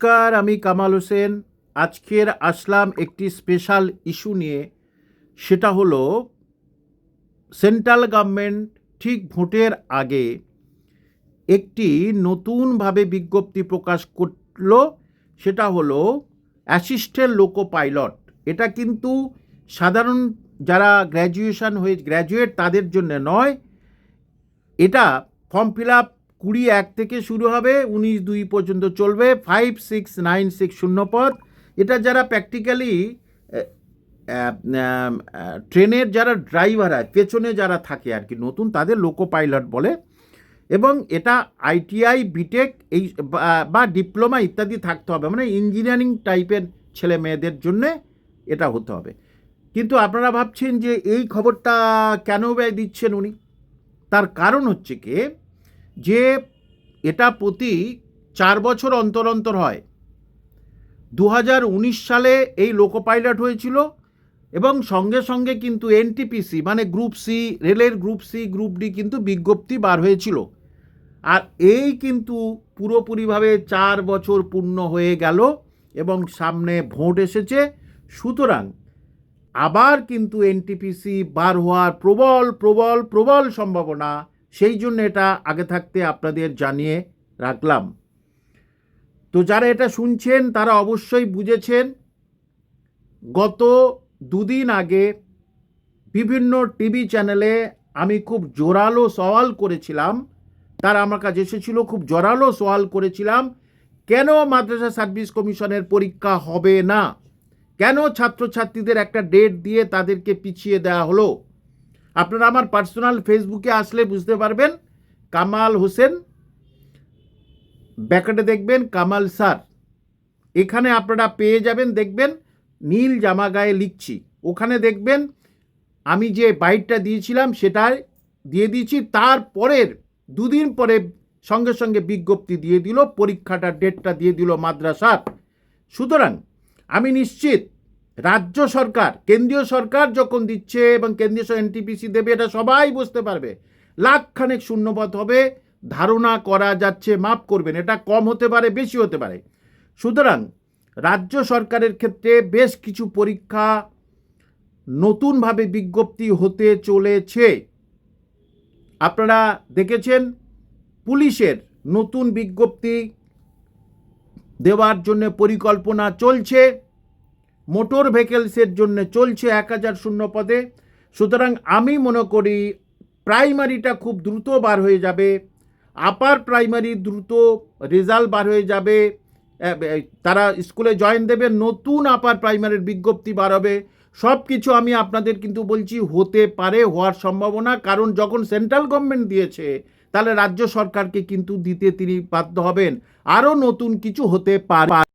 নমস্কার, আমি কামাল হোসেন। আজকের আসলাম একটি স্পেশাল ইস্যু নিয়ে। সেটা হলো সেন্ট্রাল গভর্নমেন্ট ঠিক ভোটের আগে একটি নতুনভাবে বিজ্ঞপ্তি প্রকাশ করল, সেটা হলো অ্যাসিস্ট্যান্ট লোকো পাইলট এটা কিন্তু সাধারণ যারা গ্র্যাজুয়েশন হয়ে গ্র্যাজুয়েট তাদের জন্য নয়। এটা ফর্ম ফিল আপ কুড়ি এক থেকে শুরু হবে, উনিশ দুই পর্যন্ত চলবে ফাইভ সিক্স নাইন সিক্স শূন্য পদ। এটা যারা প্র্যাকটিক্যালি ট্রেনের যারা ড্রাইভার হয় পেছনে যারা থাকে আর কি, নতুন, তাদের লোকো পাইলট বলে। এবং এটা আইটিআই বিটেক এই, বা- বা ডিপ্লোমা ইত্যাদি থাকতে হবে মানে ইঞ্জিনিয়ারিং টাইপের ছেলে মেয়েদের জন্যে এটা হতে হবে। কিন্তু আপনারা ভাবছেন যে এই খবরটা কেন ব্যয় দিচ্ছেন উনি? তার কারণ হচ্ছে কি যে এটা প্রতি চার বছর অন্তর অন্তর হয়। দু হাজার উনিশ সালে এই লোকো পাইলট হয়েছিল এবং সঙ্গে সঙ্গে কিন্তু এনটিপিসি মানে গ্রুপ সি, রেলের গ্রুপ সি, গ্রুপ ডি কিন্তু বিজ্ঞপ্তি বার হয়েছিল। আর এই কিন্তু পুরোপুরিভাবে চার বছর পূর্ণ হয়ে গেল এবং সামনে ভোট এসেছে। সুতরাং আবার কিন্তু এনটিপিসি বার হওয়ার প্রবল প্রবল প্রবল সম্ভাবনা সেই জন্য এটা আগে থাকতে আপনাদের জানিয়ে রাখলাম। তো যারা এটা শুনছেন, তারা অবশ্যই বুঝেছেন, গত দুদিন আগে বিভিন্ন টিভি চ্যানেলে আমি খুব জোরালো সওয়াল করেছিলাম। তারা আমার কাছে এসেছিল, খুব জোরালো সওয়াল করেছিলাম, কেন মাদ্রাসা সার্ভিস কমিশনের পরীক্ষা হবে না? কেন ছাত্রছাত্রীদের একটা ডেট দিয়ে তাদেরকে পিছিয়ে দেওয়া হলো? আপনারা আমার পার্সোনাল ফেসবুকে আসলে বুঝতে পারবেন, কামাল হোসেন, ব্যাকেটে দেখবেন কামাল স্যার। এখানে আপনারা পেয়ে যাবেন, দেখবেন নীল জামা গায়ে লিখছি। ওখানে দেখবেন আমি যে বাইটটা দিয়েছিলাম সেটাই দিয়ে দিয়েছি। তারপরের দুদিন পরে সঙ্গে সঙ্গে বিজ্ঞপ্তি দিয়ে দিল, পরীক্ষাটার ডেটটা দিয়ে দিল মাদ্রাসার। সুতরাং আমি নিশ্চিত রাজ্য সরকার, কেন্দ্রীয় সরকার যখন দিচ্ছে এবং কেন্দ্রীয় এনটিপিসি দেবে, এটা সবাই বুঝতে পারবে। লাখখানেক শূন্যপদ হবে, ধারণা করা যাচ্ছে, মাফ করবেন, এটা কম হতে পারে, বেশি হতে পারে। সুতরাং রাজ্য সরকারের ক্ষেত্রে বেশ কিছু পরীক্ষা নতুনভাবে বিজ্ঞপ্তি হতে চলেছে। আপনারা দেখেছেন, পুলিশের নতুন বিজ্ঞপ্তি দেওয়ার জন্য পরিকল্পনা চলছে। মোটর ভেহিকেলসের জন্য চলছে এক হাজার শূন্য পদে। সুতরাং আমি মনে করি প্রাইমারিটা খুব দ্রুত বার হয়ে যাবে। আপার প্রাইমারি দ্রুত রেজাল্ট বার হয়ে যাবে। তারা স্কুলে জয়েন দেবে, নতুন আপার প্রাইমারির বিজ্ঞপ্তি বার হবে। সব কিছু আমি আপনাদের কিন্তু বলছি হতে পারে, হওয়ার সম্ভাবনা, কারণ যখন সেন্ট্রাল গভর্নমেন্ট দিয়েছে, তাহলে রাজ্য সরকারকে কিন্তু দিতে তিনি বাধ্য হবেন। আরও নতুন কিছু হতে পারে।